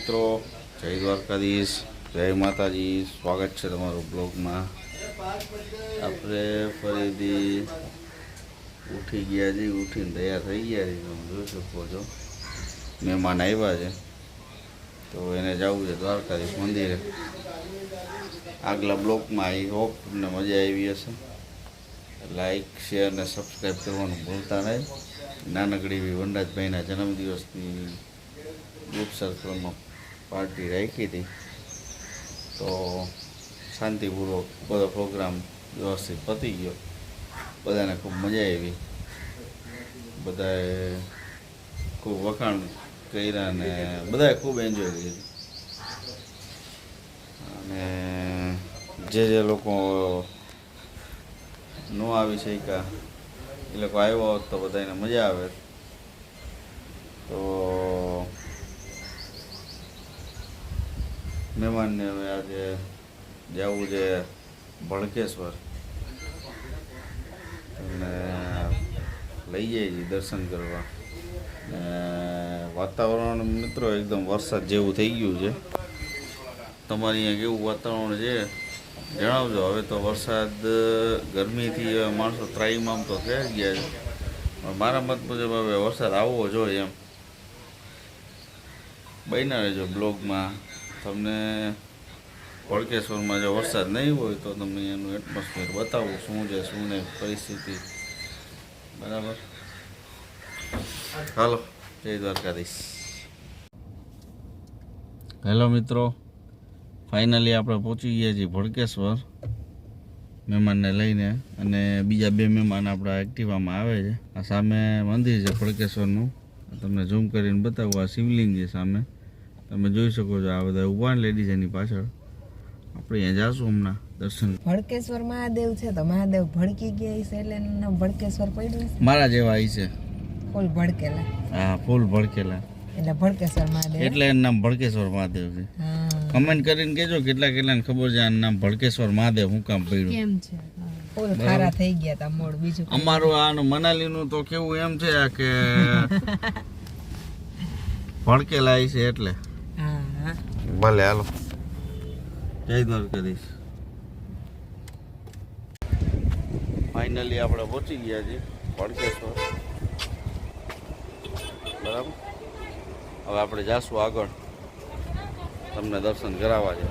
મિત્રો, જય દ્વારકાધીશ, જય માતાજી, સ્વાગત છે તમારું બ્લોગમાં. આપણે ફરીથી ઉઠી ગયા છીએ, ઉઠીને તૈયાર થઈ ગયા છીએ. તમે જોઈ શકો છો, મહેમાન આવ્યા છે. તો એને જવું છે દ્વારકાધીશ મંદિરે. આગલા બ્લોકમાં આવી હોપ તમને મજા આવી હશે. લાઈક શેર અને સબસ્ક્રાઈબ કરવાનું ભૂલતા નહીં. નાનકડી એવી વનરાજભાઈના જન્મદિવસની ગ્રુપ સર્કલમાં પાર્ટી રાખી હતી. તો શાંતિપૂર્વક બધો પ્રોગ્રામ વ્યવસ્થિત પતી ગયો. બધાને ખૂબ મજા આવી. બધાએ ખૂબ વખાણ કર્યા અને બધાએ ખૂબ એન્જોય કર્યું. અને જે જે લોકો ન આવી શક્યા, એ લોકો આવ્યો હોત તો બધાને મજા આવે. તો મહેમાનને હવે આજે જવું છે ભળકેશ્વર અને લઈ જઈએ છીએ દર્શન કરવા. ને વાતાવરણ મિત્રો એકદમ વરસાદ જેવું થઈ ગયું છે. તમારે અહીંયા કેવું વાતાવરણ છે? જણાવજો. હવે તો વરસાદ, ગરમીથી હવે માણસો ત્રાહીમામ તો થઈ ગયા છે. મારા મત મુજબ હવે વરસાદ આવવો જોઈએ એમ. બન્યા રહેજો બ્લોગમાં. તમને વડકેશ્વરમાં જો વરસાદ નહીં હોય તો તમને એનું એટમોસ્ફિયર બતાવું, શું છે, શું નહીં, પરિસ્થિતિ. બરાબર? હાલો, જય દ્વારકાધીશ. હેલો મિત્રો, ફાઇનલી આપણે પહોંચી ગયા છીએ ભડકેશ્વર મહેમાનને લઈને અને બીજા બે મહેમાન આપણા એક્ટિવામાં આવે છે. આ સામે મંદિર છે ભડકેશ્વરનું. તમને ઝૂમ કરીને બતાવું, આ શિવલિંગ છે સામે. તમે જોઈ શકો છો આ બધા ઊભા લેડીઝ એની પાછળ. આપણે અહીંયા જાશું હમણાં દર્શન. ભડકેશ્વર મહાદેવ છે તો મહાદેવ ભડકી ગયા છે એટલે એનું નામ ભડકેશ્વર પડ્યું છે મારા જેવા અહીં છે. ફૂલ ભડકેલા. હા ફૂલ ભડકેલા. એટલે ભડકેશ્વર મહાદેવ. એટલે એનું નામ ભડકેશ્વર મહાદેવ છે. હા. કમેન્ટ કરીને કેજો કેટલા કેટલાને ખબર છે આનું નામ ભડકેશ્વર મહાદેવ હું કામ પડ્યું. કેમ છે? ફૂલ ખારા થઈ ગયા તા મોડ બીજું અમારું આનું મનાલીનું તો કેવું એમ છે કે ભડકેલા આવી છે એટલે. હા? ભલે હાલો. જય દ્વારકાધીશ. ફાઇનલી આપણે પહોંચી ગયા છીએ પડકેશ્વર. બરાબર? હવે આપણે જાશું આગળ. તમને દર્શન કરાવવા છે?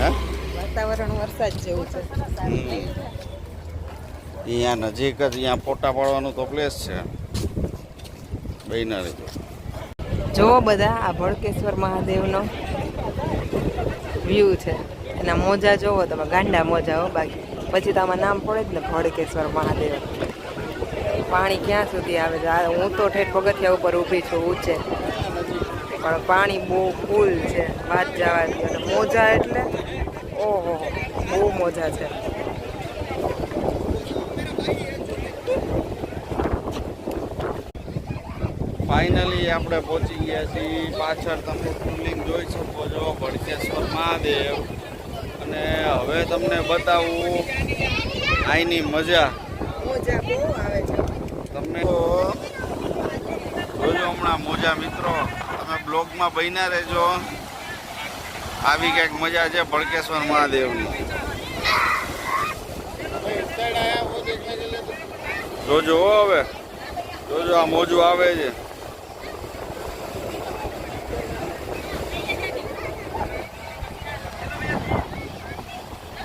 હે? વાતાવરણ વરસાદ જેવું છે. અહીંયા નજીક જ અહીંયા ફોટા પાડવાનું તો પ્લેસ છે. બહેના રહેજો. જોવો બધા આ ભડકેશ્વર મહાદેવનો વ્યૂ છે. એના મોજા જોવો તમે, ગાંડા મોજા હો બાકી. પછી તો આમાં નામ પડે જ ને, ભડકેશ્વર મહાદેવ. પાણી ક્યાં સુધી આવે છે? હું તો ઠેઠ પગથિયા ઉપર ઊભી છું, ઊંચે. પણ પાણી બહુ ફૂલ છે, વાત જવા અને મોજા એટલે, ઓહો, બહુ મોજા છે. ફાઇનલી આપણે પહોંચી ગયા છીએ. પાછળ તમે શિવલિંગ જોઈ શકો છો ભડકેશ્વર મહાદેવ. અને હવે તમને બતાવું અહીંની મજા. તમને જોજો હમણાં મોજા મિત્રો. તમે બ્લોગમાં બન્યા રહેજો. આવી કંઈક મજા છે ભડકેશ્વર મહાદેવની. જોજો હવે. જોજો આ મોજું આવે છે.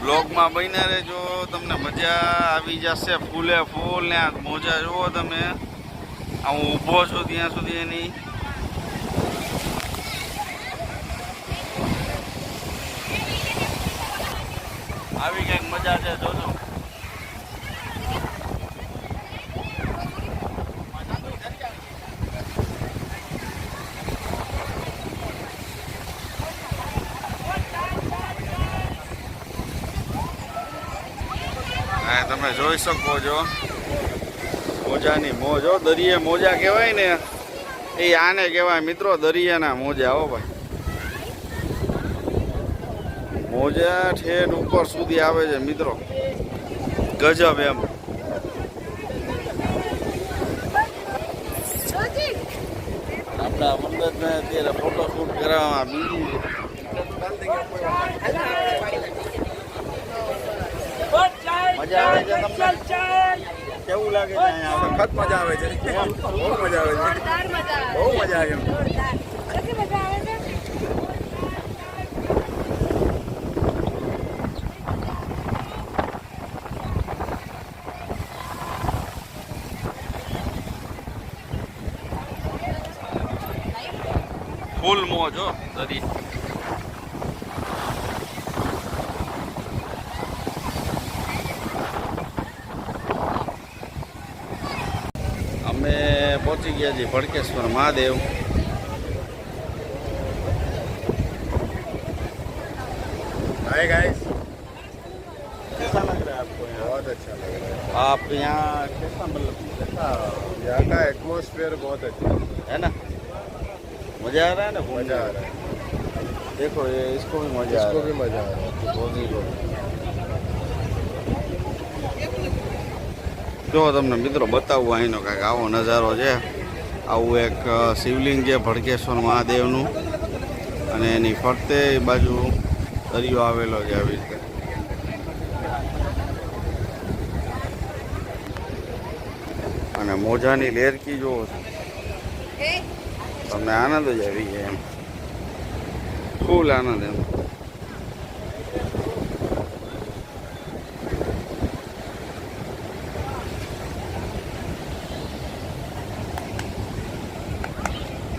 બ્લોગમાં બન્યા રહેજો. તમને મજા આવી જશે. ફૂલે ફૂલ ને આ મોજા જુઓ તમે. આ હું ઊભો છું ત્યાં સુધી એની. આવી કંઈક મજા છે, જોજો. હા, તમે જોઈ શકો છો. મોજાની મોજ દરિયે મોજા કહેવાય ને. એ આને કહેવાય મિત્રો દરિયાના મોજા, હો ભાઈ. મોજા ઠેઠ ઉપર સુધી આવે છે મિત્રો. ગજબ એમ. આપણે મંદિરને અત્યારે ફોટોશૂટ કરાવવા બીજી મજા આવે છે તમને? કેવું લાગે છે અહીંયા? સખત મજા આવે છે બહુ મજા આવે છે. બહુ મજા આવે છે. ફૂલ મોજ હો દરી અમે પહોંચી ગયા છીએ ભડકેશ્વર મહાદેવ हाय गाइस कैसा लग रहा है आपको यहाँ बहुत अच्छा लग रहा आप यहाँ कैसा मतलब कैसा है यहाँ का एटमॉस्फेयर बहुत अच्छा है है ना मजा आ रहा है ना घूमने मजा आ में? रहा है देखो ये इसको भी मजा आ इसको रहा भी है मजा आ रहा है મોદી લો જો તમને મિત્રો બતાવું અહીંનો કાંઈક આવો નજારો છે. આવું એક શિવલિંગ છે ભડકેશ્વર મહાદેવનું. અને એની ફરતે બાજુ દરિયો આવેલો છે આવી રીતે. અને મોજાની લેરકી જુઓ છો. તમને આનંદ જ આવી જાય એમ. ફૂલ આનંદ એમ.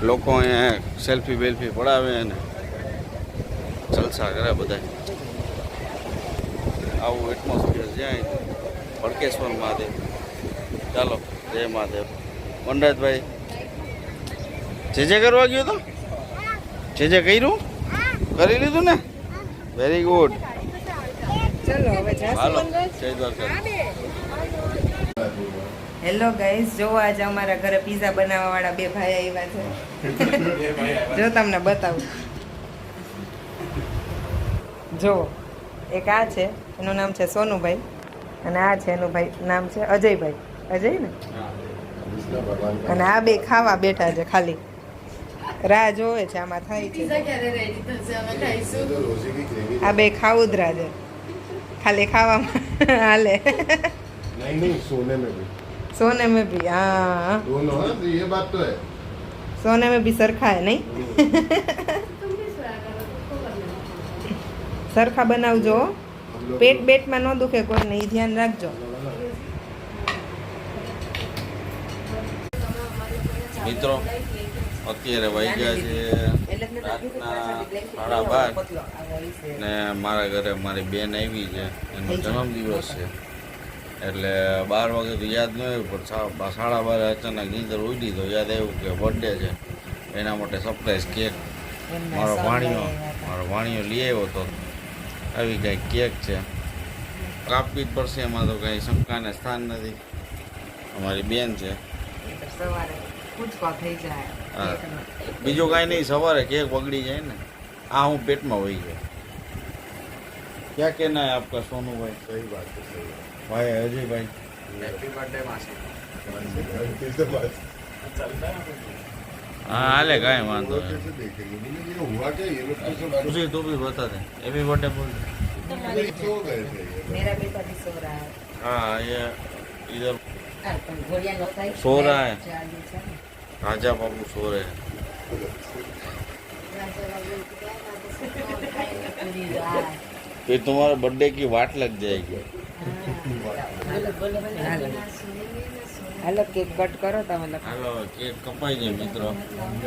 લોકો અહીંયા સેલ્ફી બેલ્ફી પડાવે અને જલસા કરે બધા આવું એટમોસ્ફિયર જ્યાં ભડકેશ્વર મહાદેવ. ચાલો જય મહાદેવ. વનરાજભાઈ જે જે કરવા ગયો તો? જે જે કર્યું? કરી લીધું ને? વેરી ગુડ ચાલો જય દ્વારકા હેલો ગાઈસ જો આજે અમારા ઘરે પીઝા બનાવવાવાળા બે ભાઈ આવ્યા છે. જો તમને બતાવું. જો એક આ છે એનું નામ છે સોનુભાઈ અને આ છે એનું ભાઈ નામ છે અજયભાઈ. અજય ને? અને આ બે ખાવા બેઠા છે ખાલી. રાહ જોવે છે આમાં થાય છે. આ બે ખાઉદરા છે. ખાલી ખાવામાં હાલે. નહીં નહીં સોને મેં सोने में भी સોને મેં બી હા दोनों हाँ तो ये बात तो है સોને મેં બી સરખા હે નહીં સરખા બનાવજો હો. हम लोग પેટ બેટમાં ન દુખે કોઈને એ ધ્યાન રાખજો મિત્રો અત્યારે વાગ્યા છે રાતના સાડા બાર ને મારા ઘરે મારી બેન આવી છે એનો જન્મદિવસ છે એટલે બાર વાગે તો યાદ ન આવ્યું પણ સાડા બારે અચાનક નીંદર ઉડી તો યાદ આવ્યું કે બર્થડે છે. એના માટે સરપ્રાઈઝ કેક મારો ભાણિયો મારો ભાણિયો લઈ આવ્યો તો આવી કાંઈ કેક છે. કાપવી જ પડશે એમાં તો કંઈ શંકાને સ્થાન નથી. અમારી બેન છે. બીજું કાંઈ નહીં સવારે કેક બગડી જાય ને આ હું પેટમાં વહી ગયો. ક્યાં કે ના આપકા સોનુભાઈ સહી વાત છે સહી વાત. भाई अजय भाई। हैप्पी बर्थडे मासी। हाँ आले का है मान ये लोग तो भी बता दे। हैप्पी बर्थडे बोल मेरा बेटा भी सो रहा है। हाँ ये इधर सो रहा है। राजा बाबू सो रहे हैं। फिर तुम्हारे बर्थडे की वाट लग जाएगी। હાલો કેક કટ કરો તમે લોકો હાલો કેક કપાઈ જાય મિત્રો.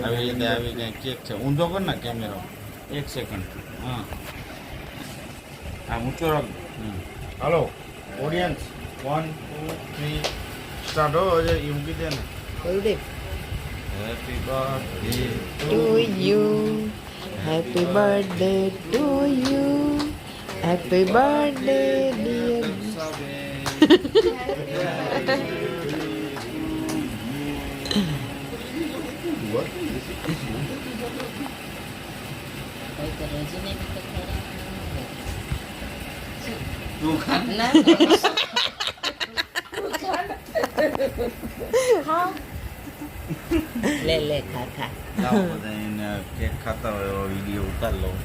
આવી રીતે આવી કંઈ કેક છે. ઊંધો કર ને કેમેરો. એક સેકન્ડ હા. હા ઊંચો રાખ. હાલો audience one two three start હો અજય એ મૂકી દે ને. બોલદે happy birthday to you happy birthday to you happy birthday લે લે ખા ખા લાવો બધા એને કેક ખાતા હોય એવો વીડિયો ઉતાર લઉં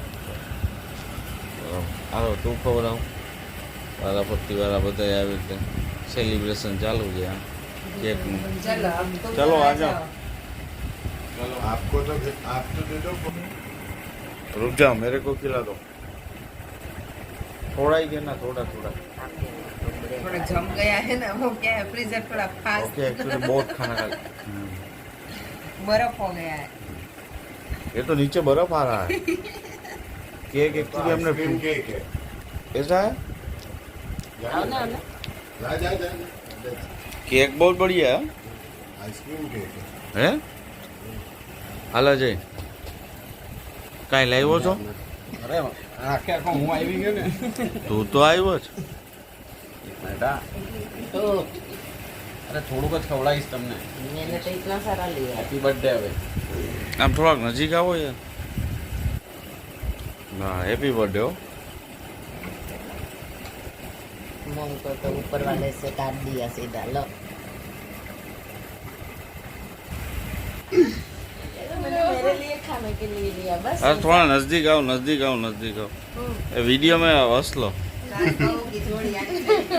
હાલો તું ખવડાવ વારા વાળા બધા આવી રીતે સેલિબ્રેશન ચાલુ છે આ કેકનું ચલો આ જાઓ आपको तो आप तो दे दो रुक जाओ मेरे को खिला दो थोड़ा ही देना थोड़ा थोड़ा थोड़ा जम गया है ना वो क्या है फ्रीजर थोड़ा फास्ट ओके एक्चुअली बहुत खाना खा हम्म। बर्फ हो गया है ये तो नीचे बर्फ आ रहा है केक एक्चुअली हमने आइसक्रीम केक है ऐसा है केक बहुत बढ़िया है आइसक्रीम केक है હે હાલો જય કાંઈ લાવ્યો છો અરે આખે આખો હું આવી ગયો ને તું તો આવ્યો જ બેટા તો અરે થોડુંક જ ખવડાવીશ તમને मैंने तो इतना सारा लिया હેપી બર્થડે હવે આમ થોડાક નજીક આવો યાર ના હેપી બર્થડે હો मांग कर तो ऊपर वाले से काट दिया सीधा लो। अरे थोड़ा नज़दीक आओ नज़दीक आओ नज़दीक आओ। हम्म। वीडियो में हंस लो।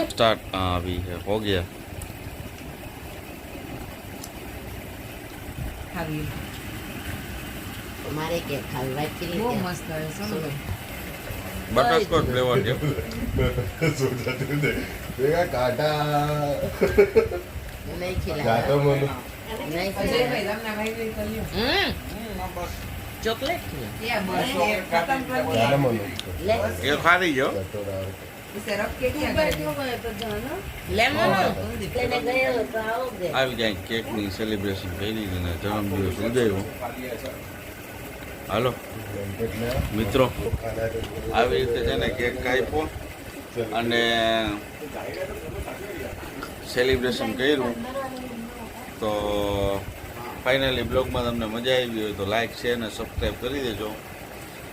स्टार्ट तो हाँ अभी है हो गया। तुम्हारे के खाल वाइट के लिए बहुत मस्त है सुनो। બટરસ્કોચ ફ્લેવર છે. ભેગા કાટા નહીં ચોકલેટ એ ખારી જો આવી. જાય કેકની સેલિબ્રેશન કરી જન્મદિવસ ઉજવ્યો. હાલો. મિત્રો આવી રીતે છે ને કેક કાપ્યો અને સેલિબ્રેશન કર્યું તો ફાઇનલી બ્લોગમાં તમને મજા આવી હોય તો લાઇક છે અને સબસ્ક્રાઈબ કરી દેજો.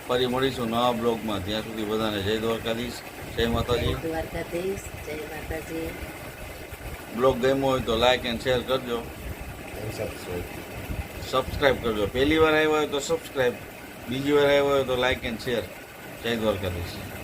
ફરી મળીશું નવા બ્લોગમાં ત્યાં સુધી બધાને જય દ્વારકાધીશ જય દ્વારકાધીશ જય માતાજી. બ્લોગ ગમ્યો હોય તો લાઇક એન્ડ શેર કરજો. સબસ્ક્રાઈબ સબસ્ક્રાઈબ કરજો. પહેલી વાર આવ્યા હોય તો સબસ્ક્રાઈબ બીજી વાર આવ્યા હોય તો લાઇક એન્ડ શેર જય દ્વારકાધીશ.